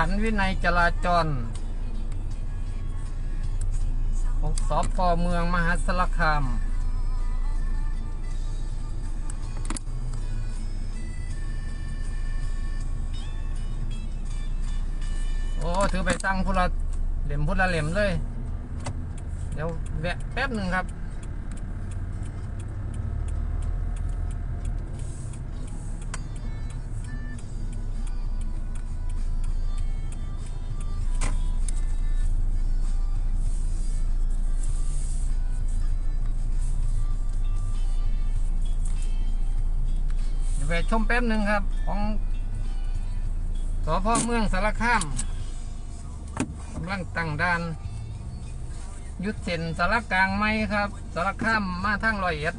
ขันวินัยจราจรของสพเมืองมหาสารคามโอ้ถือไปตั้งพุละเหล่มพุละเหล่มเลย เดี๋ยวแวะแป๊บหนึ่งครับ เดี๋ยวไปชมแป๊บหนึ่งครับ ของสพเมืองสารคามกำลังตั้งด่าน ยุดเส้นสารกลางไหมครับสารคามมาทางรอยเอ็ด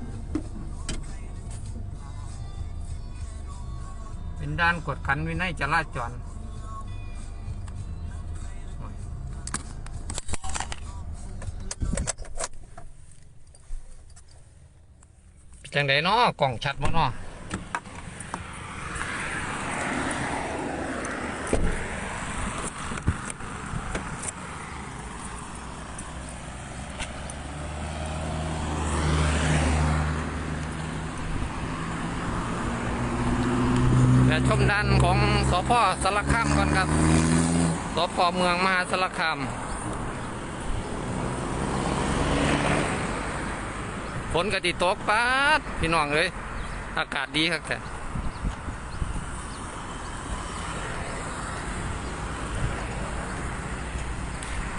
เป็นด้านกดขันวินัยจราจรจังไดเนาะกล่องชัดบ่เนาะ เดี๋ยวชมด้านของสพสารคามก่อนครับสพเมืองมหาสารคามฝนกะติตกป๊าดพี่น้องเลยอากาศดีครับแต่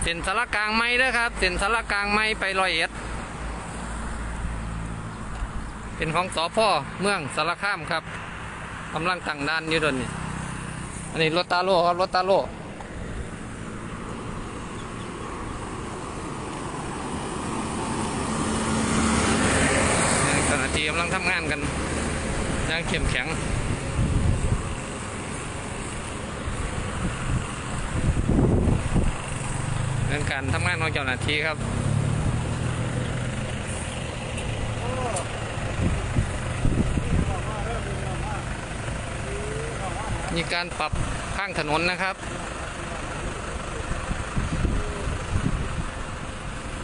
เส้นสารกลางไม้เด้อครับเส้นสารกลางไม้ไปลอยเอ็ด เป็นของสอพ่อเมืองสารคามครับ กำลังตั้งด้านอยู่เดยวนี่อันนี้รถตาโล่ครับรถตาโล่เจ้าหน้าที่กำลังทำงานกันอย่างเข้มแข็งเรื่องการทำงานของเจ้าหน้าที่ครับ มีการปรับข้างถนนนะครับ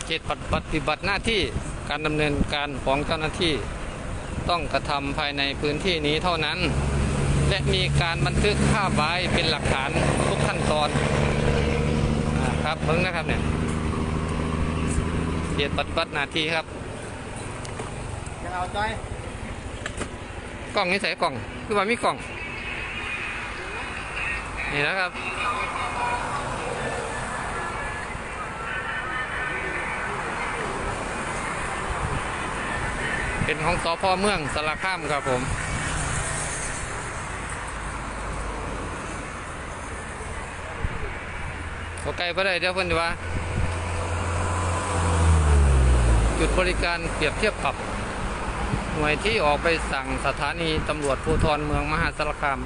เขตปฏิบัติหน้าที่การดำเนินการของเจ้าหน้าที่ ต้องกระทำภายในพื้นที่นี้เท่านั้น และมีการบันทึกภาพไว้เป็นหลักฐานทุกขั้นตอนอาครับเพิ่งนะครับเนี่ยเขตปฏิบัติหน้าที่ครับจะเอาใจกล้องนี่ใส่กล้อง คือว่ามีกล้อง นี่นะครับ เป็นของสพเมืองสารคามครับผมโอไกลไปได้เดี๋ยวเพิ่นดีว่า จุดบริการเปรียบเทียบปรับหน่วยที่ออกไปสั่งสถานีตำรวจภูธรเมืองมหาสารคาม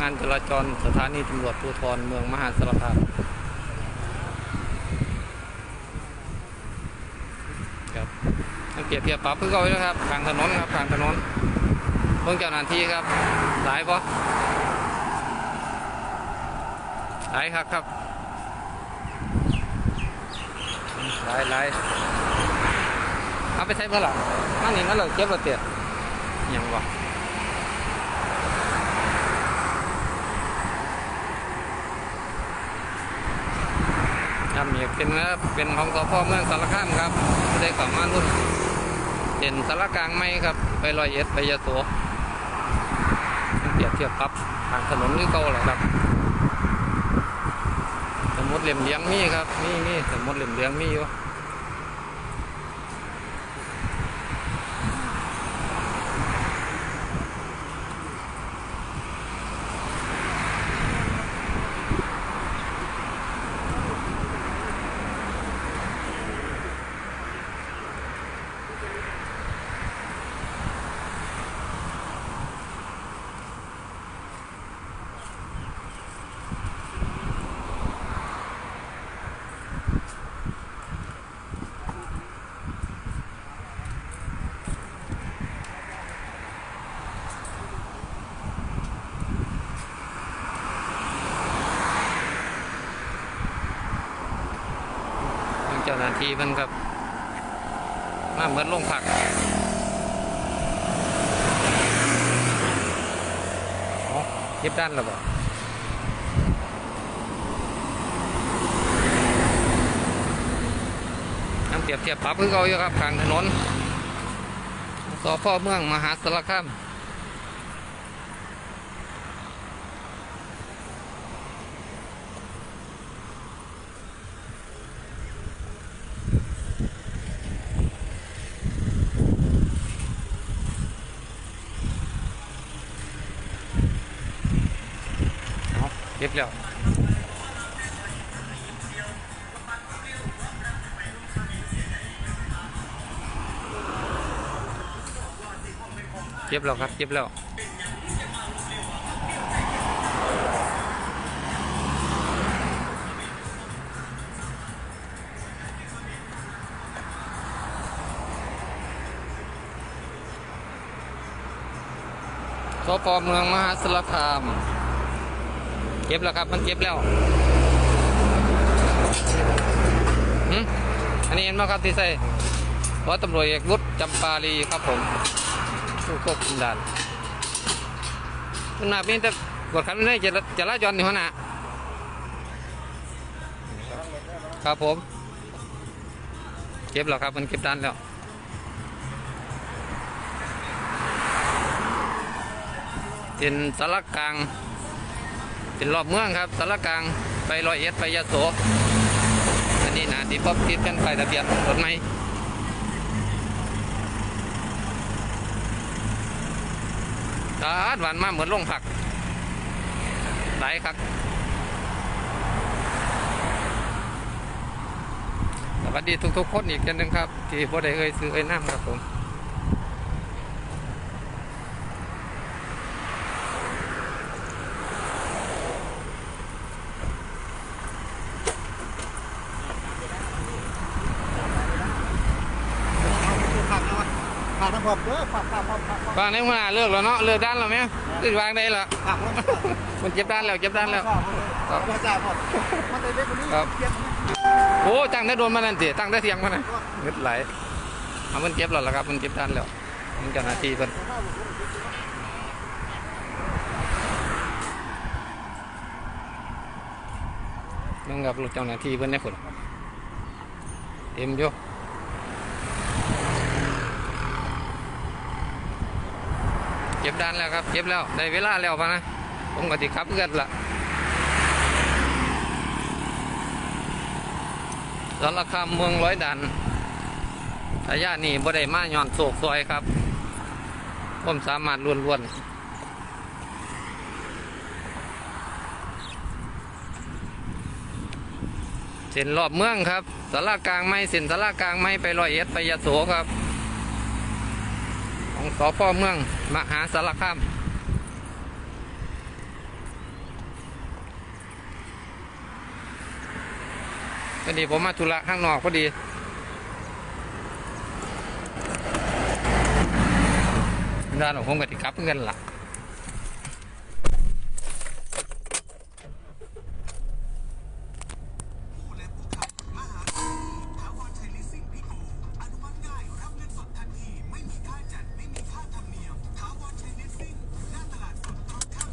งานจราจรสถานีตำรวจภูธรเมืองมหาสารคามครับเปรียบเทียบปรับเพื่อเอาไว้นะครับทางถนนครับทางถนนเพิ่งเจ้าหน้าที่ครับสายปะสายครับครับสายสายเอาไปใช้เมื่อไหร่นั่นนี่นั่นเราเก็บเราเตี้ยยังวะ ครับนี่เป็นนะครับเป็นของสพเมืองสารคามครับไม่ได้กลับมารุ่นเด่นสารกลางไม่ครับ ไปลอยเอ็ดไปยะตัวเปรียบเทียบครับทางถนนนี่เก่าแหละครับ สมมติเหลี่ยมเลี้ยงมีครับนี่นี่สมมติเหลี่ยมเลี้ยงมีอยู่ จ้าหน้าที่มันกับมาเหมือนลงผักอ๋อเก็บด้านแล้วบ่น้ำเปียบเทียบปรับคือเขาอยู่ครับกลางถนนสพเมืองมหาสารคาม เอาเก็บแล้วเก็บแล้วครับ เก็บแล้วสพเมืองมหาสารคาม เก็บแล้วครับ มันเก็บแล้วอันนี้เห็นไหมครับที่ใส่ร้อยตำรวจเอกวุฒิจำปาลีครับผมผู้ควบคุมด่านมันมาเป็นแต่กดขันไม่ได้จะจะลาจรอยู่หัวหน้าครับผม เก็บแล้วครับ มันเก็บด้านแล้วเป็นสารกลาง เป็นรอบเมืองครับสารกลางไปรอยเอ็ดไปยะโสอันนี้นะที่พบติดกันไปทะเบียนรถไหมตาดหวานมาเหมือนลงผักไหลายครับสวัสดีทุกๆคนอีกกันหนึ่งครับ ที่บ่ได้เอ่ยซื้อเอ่ยน้ำครับผม เอาผักน้ำผมเด้อผักผักผักผักผักฟังในหัวหน้าเลิกแล้วเนาะเลิกด้านแล้วไหมเลิกวางได้ละผักแล้วมันเจ็บด้านแล้วเจ็บด้านแล้วครับพระเจ้าครับมันจะเล็กกว่านี้ครับ เทียบกันโอ้ตั้งได้โดนมานั่นสิตั้งได้เสียงมานะเงึดไหลเอามันเจ็บแล้วล่ะครับมันเจ็บด้านแล้วมันเจ้าหน้าที่เพิ่นมึงกับรถเจ้าหน้าที่เพิ่นได้ผลเต็มอยู่ เจ็บด้านแล้วครับเจ็บแล้วได้เวลาแล้วปะนะผมก็ติขับเกิดละสารคามเมืองร้อยดันสายานี่บ่ได้มาย้อนโศกซอยครับ ผมสามารถล้วนๆเส้นรอบเมืองครับสารากลางไม่เส้นสารากลางไม่ไปรอยเอ็ดไปยะโสครับ สพเมืองมหาสารคามพอดีผมมาธุระข้างนอกพอดีด้านของผมกับที่กลับเงินละ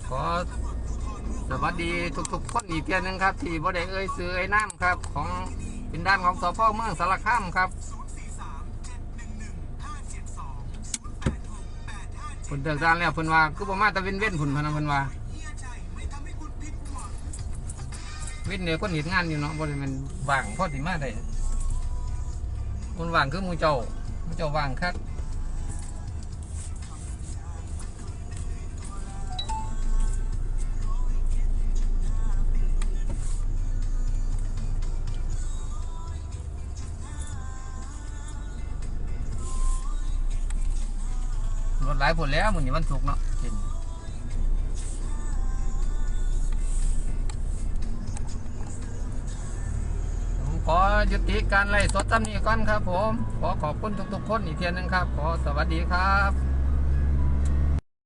ขอสวัสดีทุกๆคนอีกเทียนหนึงครับ ที่บ่ได้เอ่ยซื้อไอ้น้ำครับ ของเป็นด้านของสพเมืองสารคามครับผลเดินด้านแล้วเพิ่นว่าคือประมาณตะเวนเว้นผลพนะเพิ่นว่าเว้นเนี่ยคนเห็นงานอยู่เนาะบ่ได้แมันว่างพอสิมาได้คนว่างคือมูเจ้ามูเจ้าว่างครับ รถหลายผลแล้วมันนี่มันสุกเนาะเห็นผมขอยุติการไล่สดจำนี้ก่อนครับผม ขอขอบคุณทุกๆคนอีกเทียนหนึงครับ ขอสวัสดีครับ